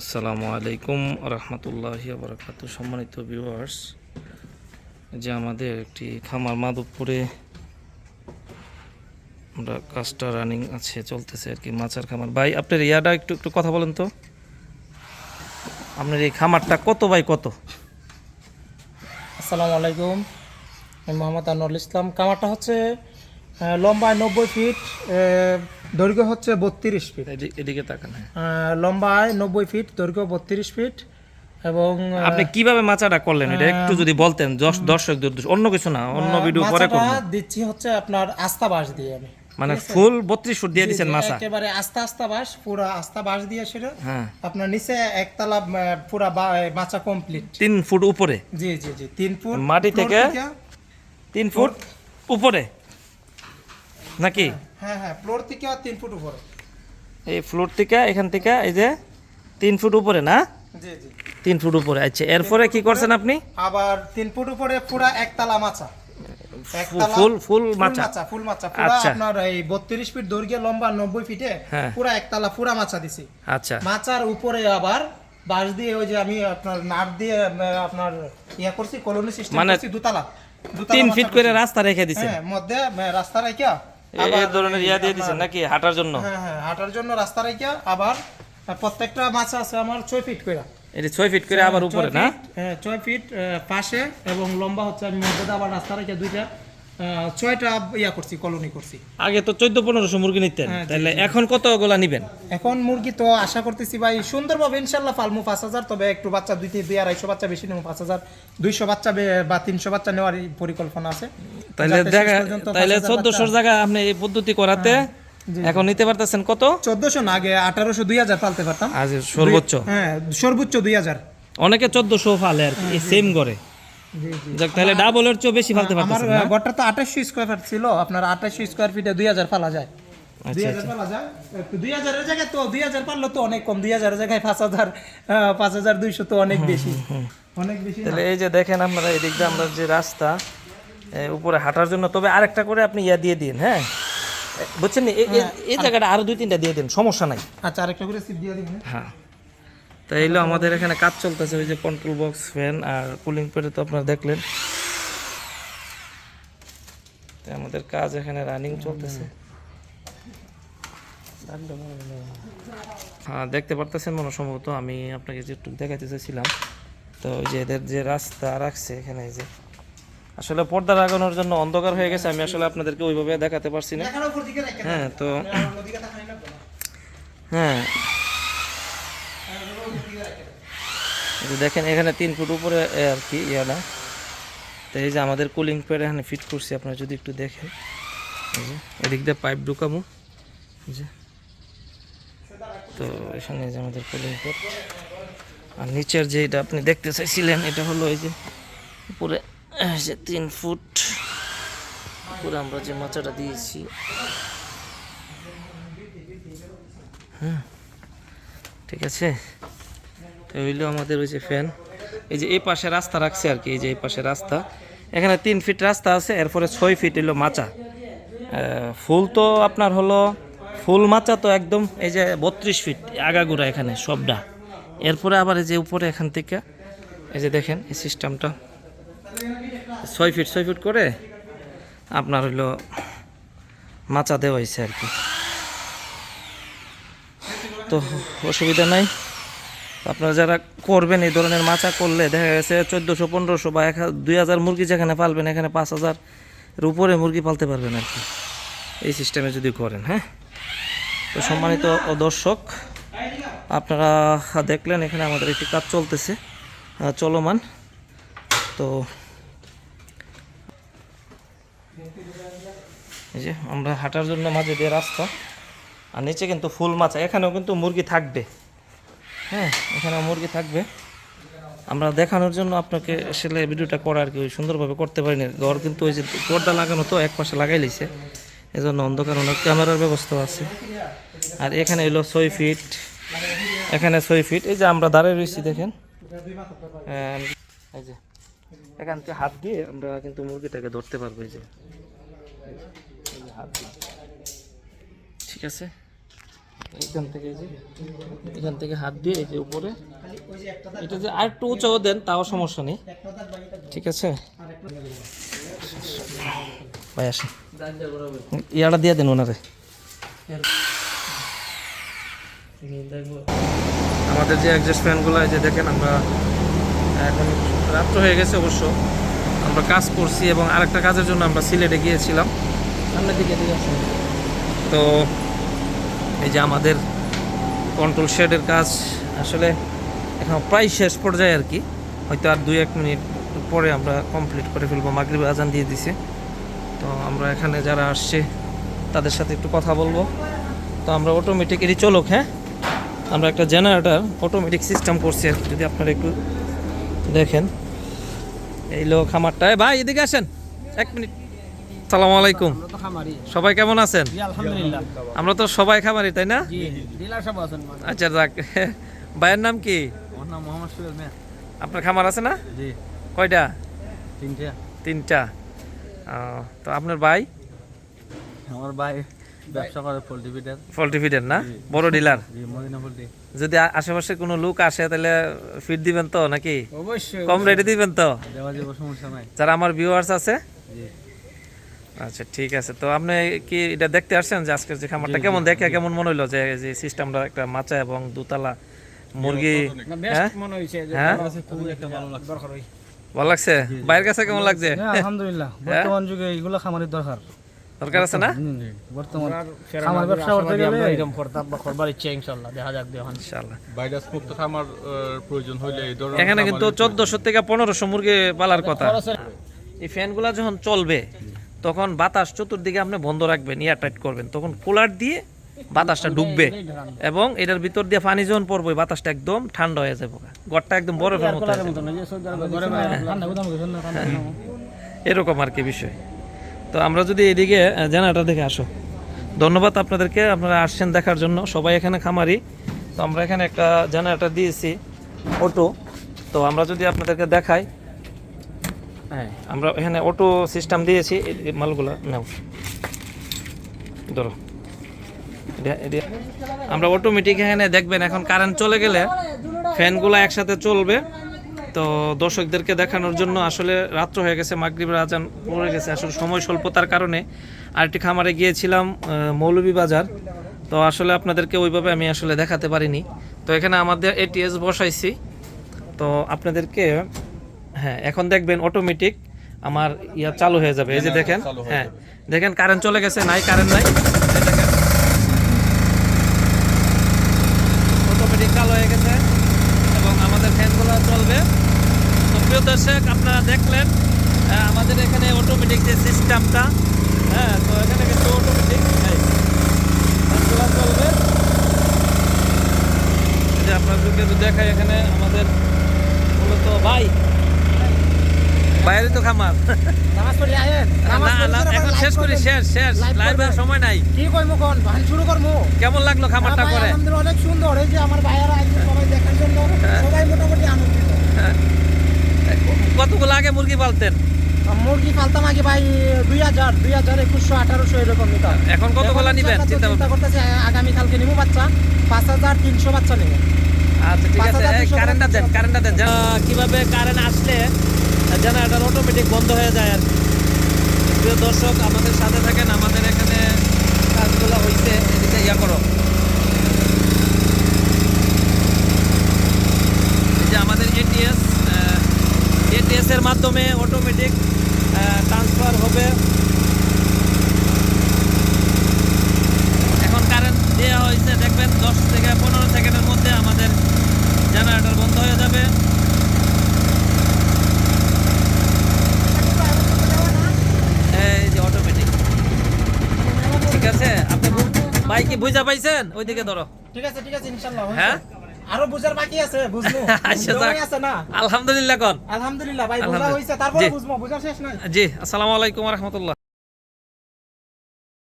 আসসালামু আলাইকুম রহমতুল্লাহি বরকাত সম্মানিত ভিউয়ার্স যে আমাদের একটি খামার মাধবপুরে আমরা কাজটা রানিং আছে, চলতেছে আর কি মাচার খামার। ভাই, আপনার ইয়াটা একটু একটু কথা বলেন তো। আপনার এই খামারটা কত বাই কত? আসসালামু আলাইকুম, আমি মোহাম্মদ আনোয়ারুল ইসলাম। খামারটা হচ্ছে লম্বায় নব্বই ফিট দৈর্ঘ্য হচ্ছে বত্রিশ ফিট। এদিকে তাকান। লম্বায় নব্বই ফিট দৈর্ঘ্য বত্রিশ ফিট এবং আপনি কীভাবে মাচাটা করলেন এটা একটু যদি বলতেন দর্শক অন্য কিছু না অন্য ভিডিও পরে করবেন দিচ্ছি হচ্ছে আপনার আস্তা বাঁশ দিয়ে আমি মানে ফুল বত্রিশ ফুট দিয়ে দিচ্ছেন মাচা। একেবারে আস্তা আস্তা বাঁশ পুরা আস্তা বাঁশ দিয়ে সেটা হ্যাঁ। আপনার নিচে একতলা পুরা মাচা কমপ্লিট তিন ফুট উপরে? জি জি জি তিন ফুট মাটি থেকে? তিন ফুট উপরে? নাকি? হ্যাঁ হ্যাঁ ফ্লোর থেকে আর তিন ফুট উপরে। এই ফ্লোর থেকে এখান থেকে এই যে তিন ফুট উপরে না? জি জি। তিন ফুট উপরে আচ্ছা। এরপরে কি করছেন আপনি? আবার তিন ফুট উপরে পুরা একতলা একতলা- ফুল ফুল মাচা। ফুল মাচা। পুরা আচ্ছা। আপনার এই বত্রিশ ফিট দৈর্ঘ্য লম্বা নব্বই ফিটে হ্যাঁ। পুরা একতলা পুরা মাচা দিছি। আচ্ছা। মাচার উপরে আবার বাঁশ দিয়ে ওই যে আমি আপনার নাট দিয়ে আপনার ইয়া করছি কলোনি সিস্টেম মানে করছি দুতলা। তিন ফিট করে রাস্তা রেখে দিছেন। হ্যাঁ মধ্যে রাস্তা রাখিয়া এ- এই ধরনের ইয়া দিয়ে দিছেন নাকি হাঁটার জন্য? হ্যাঁ হ্যাঁ হাঁটার জন্য রাস্তা রাখিয়া আবার প্রত্যেকটা মাছ আছে আমার ছয় ফিট করে এটা ছয় ফিট করে আবার উপরে না? হ্যাঁ, ছয় ফিট পাশে এবং লম্বা হচ্ছে আমি মধ্যে আবার রাস্তা রেখে দুইটা। ছয়টা ইয়া করছি কলোনি করছি। আগে তো চোদ্দ পনেরোশো মুরগি নিতেন। হ্যাঁ, তাহলে এখন কতগুলা নিবেন? এখন মুরগি তো আশা করতেছি ভাই সুন্দরভাবে ইনশাল্লাহ পালমু পাঁচ হাজার তবে একটু বাচ্চা দুই দুই আড়াইশো বাচ্চা বেশি নেব পাঁচ হাজার। দুইশো বাচ্চা বা তিনশো বাচ্চা নেওয়ার পরিকল্পনা আছে। তাহলে দেখা তাহলে চোদ্দশোর জায়গা আপনি এই পদ্ধতি করাতে এখন নিতে পারতেছেন কত? চোদ্দশো না আগে আঠারোশো দুই হাজার পালতে পারতাম। সর্বোচ্চ। হ্যাঁ সর্বোচ্চ দুই হাজার। অনেকে চোদ্দশো ফালে আর কি সেম করে জি জি। যাক তাহলে ডাবলের চেয়ে বেশি ফালতে আমার পারতেছেন না? ঘরটা তো আঠাশশো স্কোয়ার ফিট ছিল আপনার আঠাশশো স্কোয়ার ফিটে দুই হাজার যায়। দুই আচ্ছা। হাজার পালা যায় দুই হাজারের জায়গায় তো দুই হাজার পারল তো অনেক কম দুই হাজারের জায়গায় পাঁচ হাজার পাঁচ হাজার দুইশো তো অনেক বেশি। অনেক বেশি তাহলে এই যে দেখেন আপনারা এদিক দিয়ে আমরা যে রাস্তা উপরে হাঁটার জন্য তবে আরেকটা করে আপনি ইয়া দিয়ে দিন হ্যাঁ? বুঝছেন এ- এই জায়গাটা আরও দুই তিনটা দিয়ে দিন সমস্যা নাই। আচ্ছা আরেকটা করে সিট দিয়ে দিবেন হ্যাঁ। তাই এলো আমাদের এখানে কাজ চলতেছে ওই যে কন্ট্রোল বক্স ফ্যান আর কুলিং প্যাডে তো আপনারা দেখলেন। আমাদের কাজ এখানে রানিং চলতেছে। হ্যাঁ দেখতে পারতেছেন মনে সম্ভবত আমি আপনাকে যে দেখাতে চাইছিলাম। তো ওই যে এদের যে রাস্তা রাখছে এখানে যে। আসলে পর্দা লাগানোর জন্য অন্ধকার হয়ে গেছে আমি আসলে আপনাদেরকে ওইভাবে দেখাতে পারছি না। হ্যাঁ তো হ্যাঁ এই যে দেখেন এখানে তিন ফুট উপরে আর কি ইয়াটা তো এই যে আমাদের কুলিং প্যাড এখানে ফিট করছি, আপনারা যদি একটু দেখেন। যে, এদিক দিয়ে পাইপ ঢুকাবো। যে। তো এখানে যে আমাদের কুলিং প্যাড আর নিচের যে এটা আপনি দেখতে চাইছিলেন, এটা হলো এই যে উপরে যে তিন ফুট। উপরে আমরা যে মাচাটা দিয়েছি। হ্যাঁ ঠিক আছে? তো হইল আমাদের ওই যে ফ্যান এই যে এই পাশে রাস্তা রাখছে আর কি, এই যে এই পাশে রাস্তা। এখানে তিন ফিট রাস্তা আছে, এরপরে ছয় ফিট এলো মাচা। ফুল তো আপনার হলো, ফুল মাচা তো একদম এই যে বত্রিশ ফিট আগাগোড়া এখানে সবটা। এরপরে আবার এই যে উপরে এখান থেকে, এই যে দেখেন এই সিস্টেমটা ছয় ফিট ছয় ফিট করে আপনার হইল মাচা দেওয়া হয়েছে আর কি। তো অসুবিধা নাই। আপনারা যারা করবেন এই ধরনের মাচা করলে দেখা গেছে চোদ্দোশো, পনেরোশো বা এক দুই হাজার মুরগি যেখানে পালবেন, এখানে পাঁচ হাজার এর উপরে মুরগি পালতে পারবেন আর কি। এই সিস্টেমে যদি করেন হ্যাঁ? তো সম্মানিত দর্শক, আপনারা দেখলেন এখানে আমাদের একটি কাজ চলতেছে চলমান। তো এই যে আমরা হাঁটার জন্য মাঝে দিয়ে রাস্তা, আর নিচে কিন্তু ফুল মাছ এখানেও কিন্তু মুরগি থাকবে। হ্যাঁ এখানে মুরগি থাকবে। আমরা দেখানোর জন্য আপনাকে আসলে ভিডিওটা করা আর কি সুন্দরভাবে করতে পারিনি। ঘর কিন্তু ওই যে পর্দা লাগানো তো, এক পাশে লাগাই লিছে। এজন্য অন্ধকার, অনেক ক্যামেরার ব্যবস্থা আছে। আর এখানে এলো ছয় ফিট এখানে ছয় ফিট এই যে আমরা দাঁড়িয়ে রয়েছি, দেখেন। এই যে, এখান থেকে হাত দিয়ে আমরা কিন্তু মুরগিটাকে ধরতে পারব, এই এই যে হাত দিয়ে। ঠিক আছে? এখান থেকে এই যে এখান থেকে হাত দিয়ে এই যে উপরে। এটা যে আর একটু উঁচাও দেন তাও সমস্যা নেই। ঠিক আছে? ভাই আসেন। ইয়াটা দিয়ে দেন ওনারে। আমাদের যে অ্যাডজাস্ট ফ্যানগুলো এই যে দেখেন আমরা এখন রাত্র হয়ে গেছে অবশ্য। আমরা কাজ করছি এবং আরেকটা কাজের জন্য আমরা সিলেটে গিয়েছিলাম। সামনের দিকে তো এই যে আমাদের কন্ট্রোল শেডের কাজ আসলে এখন প্রায় শেষ পর্যায়ে আর কি। হয়তো আর দুই এক মিনিট পরে আমরা কমপ্লিট করে ফেলব। মাগরিব আজান দিয়ে দিছে। তো আমরা এখানে যারা আসছে, তাদের সাথে একটু কথা বলব। তো আমরা অটোমেটিক এটি চলুক হ্যাঁ? আমরা একটা জেনারেটার অটোমেটিক সিস্টেম করছি আর কি। যদি আপনারা একটু দেখেন। এই লোক খামারটায় ভাই, এদিকে আসেন। এক মিনিট। সালামু আলাইকুম। সবাই কেমন আছেন? আমরা তো সবাই খামারি তাই না? আচ্ছা যাক। ভাইয়ের নাম কি? আপনার খামার আছে না? কয়টা? তিনটা। তো আপনার ভাই? আমার ভাই ব্যবসা করে পোল্ট্রি ফিডার। পোলট্রি ফিডের না? বড় ডিলার। যদি আশেপাশে কোনো লোক আসে তাহলে ফিড দিবেন তো নাকি? অবশ্যই কম রেটে দিবেন তো? যারা আমার ভিউয়ার্স আছে আচ্ছা ঠিক আছে। তো আপনি কি এটা দেখতে আসছেন যে আজকের যে খামারটা কেমন? দেখে কেমন মনে হইল যে যে সিস্টেমটা একটা মাচা এবং দুতলা মুরগি? হ্যাঁ? মনে হ্যাঁ? ভালো লাগছে। বাইরের কাছে কেমন লাগছে? আলহামদুলিল্লাহ। বর্তমান যুগে এইগুলো খামারের দরকার। দরকার আছে না? বর্তমান খামার ব্যবসা করতে গেলে এরকম করতাম বা করবার ইচ্ছে ইনশাআল্লাহ। দেখা যাক দেওয়ান ইনশাআল্লাহ। ভাইরাস মুক্ত খামার প্রয়োজন হইলে এই ধরনের এখানে কিন্তু চোদ্দশো থেকে পনেরোশো মুরগি পালার কথা। এই ফ্যানগুলা যখন চলবে তখন বাতাস চতুর্দিকে আপনি বন্ধ রাখবেন ইয়ার টাইট করবেন। তখন কুলার দিয়ে বাতাসটা ঢুকবে এবং এটার ভিতর দিয়ে পানি যখন পড়বে ওই বাতাসটা একদম ঠান্ডা হয়ে যাবে গড়টা একদম বরফের মতো এরকম আর কি বিষয়। তো আমরা যদি এদিকে জেনারেটার দেখে আসো। ধন্যবাদ আপনাদেরকে আপনারা আসছেন দেখার জন্য। সবাই এখানে খামারি। তো আমরা এখানে একটা জেনারেটার দিয়েছি অটো। তো আমরা যদি আপনাদেরকে দেখাই হ্যাঁ আমরা এখানে অটো সিস্টেম দিয়েছি মালগুলা, নাও। ধরো। আমরা অটোমেটিক এখানে দেখবেন এখন কারেন্ট চলে গেলে ফ্যানগুলো একসাথে চলবে। তো দর্শকদেরকে দেখানোর জন্য আসলে রাত্র হয়ে গেছে, মাগরিবের আজান পড়ে গেছে, আসলে সময় স্বল্পতার কারণে। আরেকটি খামারে গিয়েছিলাম মৌলভী বাজার তো আসলে আপনাদেরকে ওইভাবে আমি আসলে দেখাতে পারিনি। তো এখানে আমাদের এটিএস বসাইছি। তো আপনাদেরকে হ্যাঁ এখন দেখবেন অটোমেটিক আমার ইয়া চালু হয়ে যাবে। এই যে দেখেন হ্যাঁ দেখেন কারেন্ট চলে গেছে নাই কারেন্ট নাই। অটোমেটিক চালু হয়ে গেছে এবং আমাদের ফ্যানগুলো চলবে। তো প্রিয় দর্শক আপনারা দেখলেন আমাদের এখানে অটোমেটিক যে সিস্টেমটা হ্যাঁ তো এখানে কিন্তু অটোমেটিক ফ্যানগুলো চলবে। আপনাদেরকে দেখাই এখানে আমাদের মূলত ভাই। বাইরে তো খামার। নামাজ পড়ি আয়েন না না এখন শেষ করি শেষ শেষ। লাইভ করবেন। সময় নাই। কি কইমু কোন? ভান শুরু করমু কেমন লাগল খামারটা করে? অনেক সুন্দর। এই যে আমার ভাইয়ারা আজকে সবাই দেখার জন্য। সবাই মোটামুটি আনন্দিত। কতগুলো আগে মুরগি পালতেন? মুরগি পালতাম আগে ভাই দুই হাজার দুই হাজার একুশশো আঠারোশো এরকম নিতাম। এখন কতগুলো নিবেন? চিন্তা করতেছি আগামী কালকে নিবো বাচ্চা। পাঁচ হাজার তিনশো বাচ্চা নেব আচ্ছা ঠিক আছে। কারেন্টটা দেন কারেন্টটা দেন। কীভাবে কারেন্ট আসলে জেনারেটর অটোমেটিক বন্ধ হয়ে যায় আর কি। দর্শক, আমাদের সাথে থাকেন, আমাদের এখানে কাজগুলো হইছে, এদিকে ইয়া করো। যে আমাদের এটিএস এটিএস এর মাধ্যমে অটোমেটিক ট্রান্সফার হবে। এখন কারেন্ট দেওয়া হয়েছে, দেখবেন দশ থেকে পনেরো সেকেন্ডের মধ্যে আমাদের জেনারেটর বন্ধ হয়ে যাবে এই যে অটোমেটিক ঠিক আছে আপনি বু- ভাই কি বুঝা পাইছেন? ওইদিকে ধরো। ঠিক আছে ঠিক আছে ইনশাআল্লাহ। হ্যাঁ? আরও বুঝার বাকি আছে বুঝলো? আচ্ছা, আছে না? আলহামদুলিল্লাহ কোন। আলহামদুলিল্লাহ ভাই বুঝা হইছে তারপর। বুঝব বুঝা শেষ নাই জি আসসালামু আলাইকুম রহমতুল্লাহ।